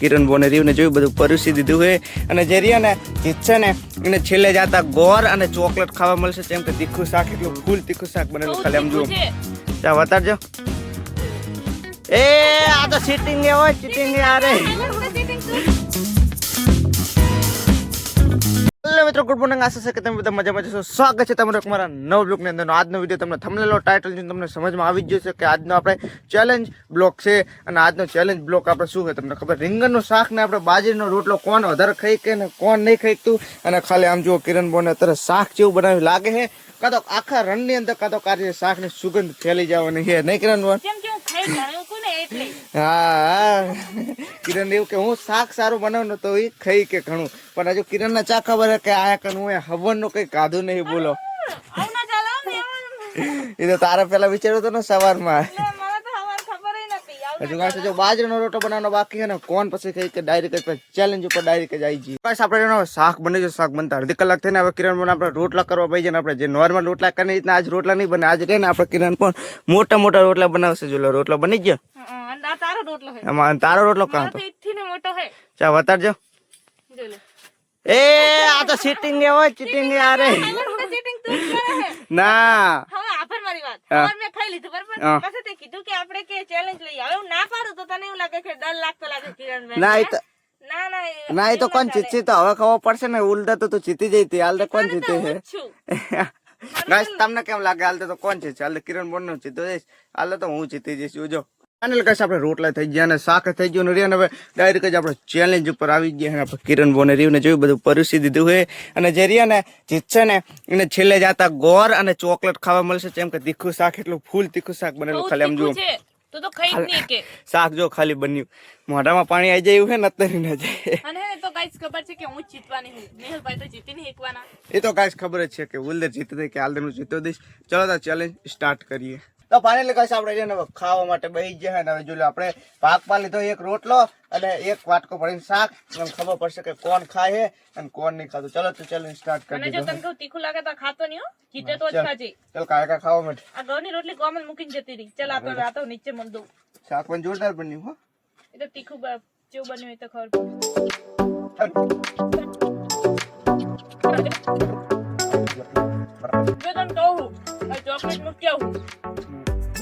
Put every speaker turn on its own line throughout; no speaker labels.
કિરણ બોને રીવને જોયું બધું પરોસી દીધું છે. અને જે રહ્યા ને જીતશે ને એને છેલ્લે જાતા ગોર અને ચોકલેટ ખાવા મળશે. જેમ કે તીખું શાક એટલું ફૂલ તીખું શાક બનેલું ખાલી આમ જુઓ. ચા વતારજો એ આ તો સીટિંગ હોય આ એ મિત્રો ગુડ મોર્નિંગ આશા છે કે તમે બધા મજામાં છો સ્વાગત છે તમારો મારા નવ બ્લોગની અંદરનો આજનો વીડિયો તમને થમલેલો ટાઇટલ જોઈને તમને સમજમાં આવી જ જશે કે આજનો આપણે ચેલેન્જ બ્લોક છે અને આજનો ચેલેન્જ બ્લોક આપણે શું છે તમને ખબર? રીંગણનું શાક ને આપણે બાજરીનો રોટલો કોણ વધારે ખાઈ કે ને કોણ નહીં ખાઈતું અને ખાલી આમ જુઓ કિરણ બોને અત્યારે શાક જેવું બનાવ્યું લાગે છે. કાં તો આખા રણની અંદર કાં તો કાર્ય શાકની સુગંધ ફેલી જવાની છે. નહીં કિરણ
હું
કિરણ એવું કે હું શાક સારું બનાવું ને તો એ ખાઈ કે ઘણું. પણ હજુ કિરણ ના ચા ખબર કે આ કન હું હવનનું કઈ કાધું નહીં બોલો. એ તો તારા પેલા વિચાર્યું હતું ને સવારમાં
એટલે મને તો હવાર ખબર ય નથી આવું
હજુ કાંઈ જો બાજરીનો રોટલો બનાવવાનો બાકી છે ને કોણ પછી કહી કે ડાયરેક્ટ ચેલેન્જ ઉપર ડાયરેક્ટ જ આવી જઈએ બસ આપણે એનો શાક બને છે શાક બનતા અડધી કલાક થઈને હવે કિરણ પણ આપણે રોટલા કરવા પડી છે ને આપણે જે નોર્મલ રોટલા કરીને રીતના આજ રોટલા નહીં બને આજે ને આપણે કિરણ પણ મોટા મોટા રોટલા બનાવશે. જો રોટલો બની ગયો?
હં, તારો રોટલો
એમાં તારો રોટલો કાં તો
મોટો છે.
ચા વતારજો
જો
એ આ તો સીટિંગ એ હોય ચીટિંગ
હું જ
ના.
હવે આભાર મારી વાત. મેં ખાઈ લીધું બરાબર. પછી તે કીધું કે આપણે કે ચેલેન્જ લઈએ. હવે હું ના પાડું તો તને એવું લાગે કે ડર લાગતો લાગે કિરણ
ના, એ તો-
ના ના એ-
તો કોણ. જીતશે તો? હવે ખબર પડશે ને ઉલટા તો તું જીતી જઈતી. હાલ તો કોણ જીતે છે. ગાઈસ તમને કેમ લાગે? હાલ તો કોણ જીતશે? હાલ કિરણ બોન નો જીતો જઈશ. હાલ તો હું જીતી જઈશ. જો ફાઇનલ કહીશ આપણે રોટલા થઈ ગયા અને શાક થઈ ગયું ને રહ્યા. હવે ડાયરેક્ટ જ આપણે ચેલેન્જ ઉપર આવી ગયા અને આપણે કિરણ બોને રહ્યું ને જોયું બધું પરુસી દીધું છે. અને જે રહ્યા ને જીતશે ને એને છેલ્લે જતા ગોર અને ચોકલેટ ખાવા મળશે જેમ કે તીખું શાક એટલું ફૂલ તીખું શાક બનેલું ખાલી આમ જુઓ.
છે.
શાક જો ખાલી બન્યું. મોઢામાં પાણી આવી જાય એવું છે ને અત્યારે ના જાય.
તો ગાઈસ ખબર છે કે હું જીતવાની છું મેહુલભાઈ તો જીતી નહીં
એ તો કાંઈ ખબર જ છે કે ઉલદર જીતે કે આલદર હું જીતો દઈશ. ચલો તો ચેલેન્જ સ્ટાર્ટ કરીએ. તો ફાઇનલી કહીશ આપણે છે ને ખાવા માટે બહી ગયા ને હવે જો આપણે પાક પા લીધો એક રોટલો અને એક વાટકો ભરીને શાક. તમને ખબર પડશે કે કોણ ખાય છે અને કોણ નહીં ખાતું. ચલો તો ચેલેન્જ સ્ટાર્ટ કરી
જો તને તીખું લાગે તો ખાતો નહીં હો. જીતે તો જ
ચાલ.
ખાજે.
ચલ કાય કા ખાવા માટે.
આ ઘઉંની રોટલી કોમન મૂકીને જતી રહી. ચલ આ તો આ તો નીચે મન દઉં.
શાક પણ જોરદાર બન્યું હો.
એ તો તીખું જેવું બન્યું એ તો ખબર પડે. જો તને કહું ચોકલેટ મૂકી આવું.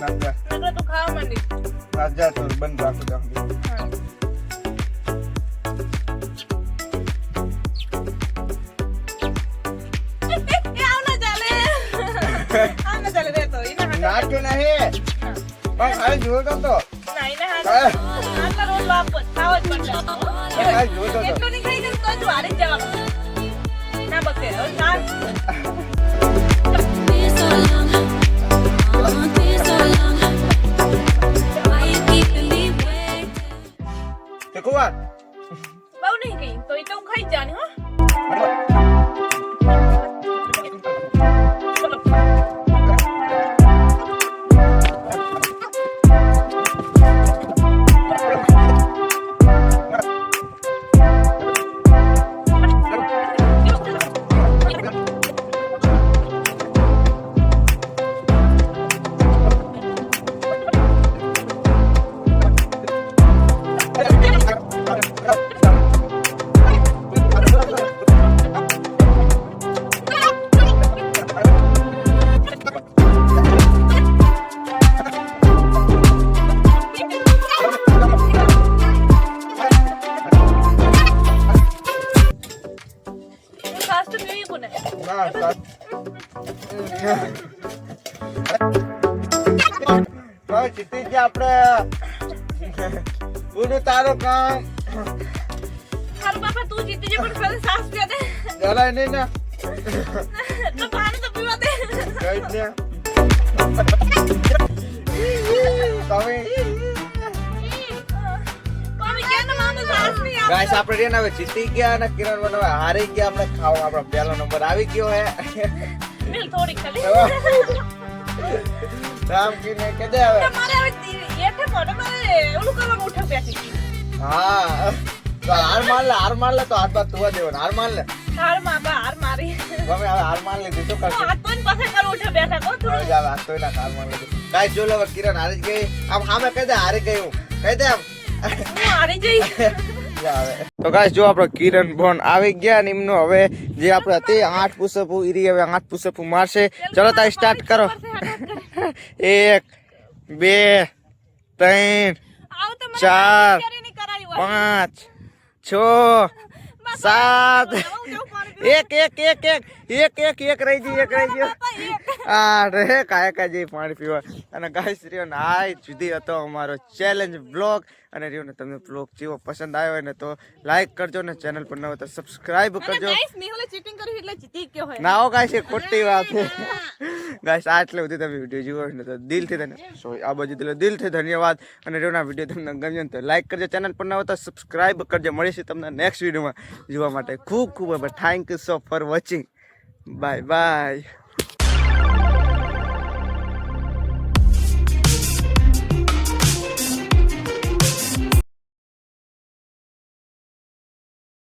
રાજા.
નકર તું ખાવા માંડી
રાજા તો બંધ રાખો
હાથે-
નાખ્યો નહીં. પણ ખાલી જોતો તો
જ
તો
એટલું નહીં ખાઈ તો જ જ જવાનું. ના બકે,
તો ભાઈ જીતી ગયા આપણે પૂરું તારું કામ
હારું બાપા, તું જીતી જા, પણ પહેલા સાસ પીવા દે.
જરાય નહીં ને
તો પાણી તો પીવા દે.
કઈ જ ને તમે
મમ્મી કે ને મામા સાસ નહીં આપે.
ગાઈસ આપણે રહ્યા ને હવે જીતી ગયા અને કિરણ બન હવે હારી ગયા આપણે ખાવા આપણો પહેલો નંબર આવી ગયો હે
મિલ થોડીક ખાલી.
રામ કીને કે દે હવે
તમારે હવે એઠે પડે, મારે ઓલું કરવાનું ઉઠે બેઠી.
હા. તો હાર માર લે હાર માર લે તો હાથ બાદ ધોવા દેવાનો. હાર માર લે.
હારમાં બા, હાર મારી.
ગમે હવે હાર માર લીધી શું
હું હાથ ધોઈને પાછા ઘર ઉઠે બેઠા કહું થોડું.
જાવ હાથ ધોઈને હાર માર લીધી ગાઈસ જો લો હવે કિરણ હારી ગઈ. આમ સામે કહી દે હારી ગઈ હું. કહી દે આમ.
હું હારી જઈ.
તો ગાઈસ જો આપણો કિરણ બોન આવી ગયા ને એમનું હવે જે આપણે હતી આઠ પુષપ ઈરી હવે આઠ પુષપ મારશે. ચલો તાઈ સ્ટાર્ટ કરો. એક બે ત્રણ ચાર. પાંચ છ સાત એક એક એક એક એક એક એક રહી ગઈ એક રહી ગયો. આ રે કાયા કાય જઈ પાણી પીવા. અને ગાઈસ રહ્યો ને આ જુદી હતો અમારો ચેલેન્જ બ્લોગ અને રહ્યો ને તમને બ્લોગ જેવો પસંદ આવ્યો હોય ને તો લાઈક કરજો ને ચેનલ પર ન હોય તો સબસ્ક્રાઇબ કરજો.
છે.
ના ગાઈસ એ ખોટી વાત છે. ગાઈસ આટલે સુધી તમે વીડિયો જુઓ ને તો દિલથી તને સોરી આ બાજુ દિલ દિલથી ધન્યવાદ. અને રહ્યો ના વીડિયો તમને ગમ્યો તો લાઈક કરજો ચેનલ પર ન હોય તો સબસ્ક્રાઈબ કરજો. મળીશું તમને નેક્સ્ટ વિડીયોમાં જોવા માટે ખૂબ ખૂબ thank you so for watching bye bye